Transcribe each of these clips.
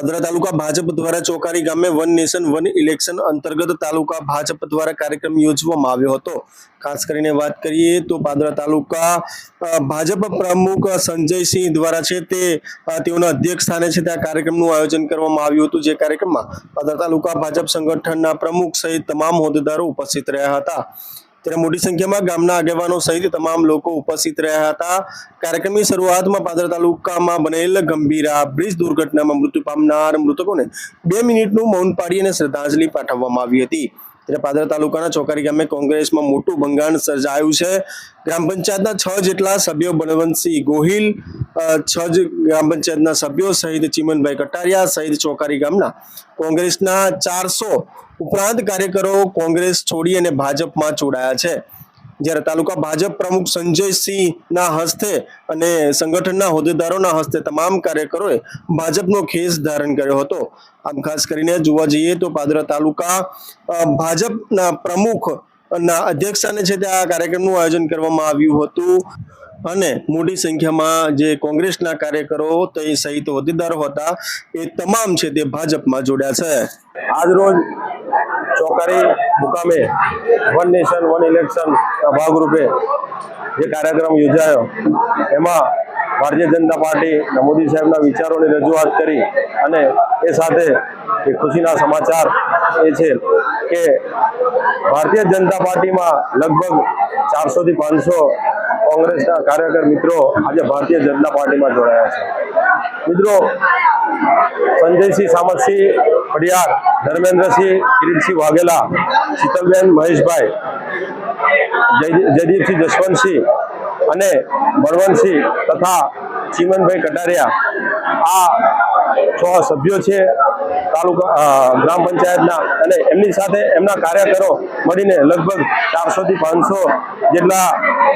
પાદરા તાલુકા ભાજપ દ્વારા ચોકારી ગામે one nation, one election અંતર્ગત તાલુકા ભાજપ દ્વારા કાર્યક્રમ યોજવામાં આવ્યો હતો. ખાસ કરીને વાત કરીએ તો પાદરા તાલુકા ભાજપ પ્રમુખ સંજયસિંહ દ્વારા છે તેઓના અધ્યક્ષ સ્થાને છે ત્યાં કાર્યક્રમનું આયોજન કરવામાં આવ્યું હતું જે કાર્યક્રમમાં પાદરા તાલુકા ભાજપ સંગઠનના પ્રમુખ સહિત તમામ હોદ્દેદારો ઉપસ્થિત રહ્યા હતા. ત્યારે મોટી સંખ્યામાં ગામના આગેવાનો સહિત તમામ લોકો ઉપસ્થિત રહ્યા હતા. કાર્યક્રમની શરૂઆતમાં પાદર તાલુકામાં બનેલ ગંભીરા બ્રિજ દુર્ઘટનામાં મૃત્યુ પામનાર મૃતકોને બે મિનિટનું મૌન પાડી અને શ્રદ્ધાંજલિ પાઠવવામાં આવી હતી. ત્યારે પાદર તાલુકાના ચોકારી ગામે કોંગ્રેસમાં મોટું ભંગાણ સર્જાયું છે. ગ્રામ પંચાયતના છ જેટલા સભ્યો બળવંતસિંહ ગોહિલ છ જ ગ્રામ પંચાયતના સભ્યો સહિત ચીમનભાઈ કટારિયા સહિત ચોકારી ગામના કોંગ્રેસના ચારસો ઉપરાંત કાર્યકરો કોંગ્રેસ છોડી અને ભાજપમાં જોડાયા છે. જ્યારે તાલુકા ભાજપ પ્રમુખ સંજયસિંહના હસ્તે અને સંગઠનના હોદ્દેદારોના હસ્તે તમામ કાર્યકરોએ ભાજપનો ખેસ ધારણ કર્યો હતો. આમ ખાસ કરીને જોવા જઈએ તો પાદરા તાલુકા ભાજપના પ્રમુખ ના, અધ્યક્ષસ્થાને છે તે આ કાર્યક્રમનું આયોજન કરવામાં આવ્યું હતું. અને મોટી સંખ્યામાં જે કોંગ્રેસના કાર્યકરો તે સહિત હોદ્દેદારો હતા, એ તમામ છે તે ભાજપમાં જોડ્યા છે. આજરોજ ચોકારી મુકામે વન નેશન, વન ઇલેક્શન ભાગરૂપે જે કાર્યક્રમ યોજાયો, એમાં ભારતીય જનતા પાર્ટી મોદી સાહેબના વિચારોની રજૂઆત કરી અને એ સાથે એ ખુશીના સમાચાર એ છે કે ભારતીય જનતા પાર્ટીમાં લગભગ ચારસો થી પાંચસો કોંગ્રેસના કાર્યકર મિત્રો આજે ભારતીય જનતા પાર્ટીમાં જોડાયા છે. મિત્રો, સંજયસિંહ સામતસિંહ પડિયાર, ધર્મેન્દ્રસિંહ કિરીટસિંહ વાઘેલા, શીતલબેન મહેશભાઈ જયદી- જયદીપસિંહ જસવંતસિંહ અને બળવંતસિંહ તથા ચીમનભાઈ કટારિયા આ છ સભ્યો છે, તાલુકા ગ્રામ પંચાયતના, અને એમની સાથે એમના કાર્યકરો મળીને લગભગ ચારસો થી પાંચસો જેટલા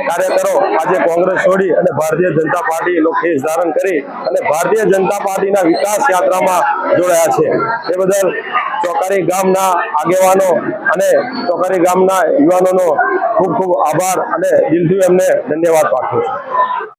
કાર્યકરો આજે કોંગ્રેસ છોડી અને ભારતીય જનતા પાર્ટીનો ખેસ ધારણ કરી અને ભારતીય જનતા પાર્ટીના વિકાસ યાત્રામાં જોડાયા છે. એ બદલ ચોકારી ગામના આગેવાનો અને ચોકારી ગામના યુવાનોનો ખૂબ ખૂબ આભાર અને દિલથી એમને ધન્યવાદ પાઠવું છું.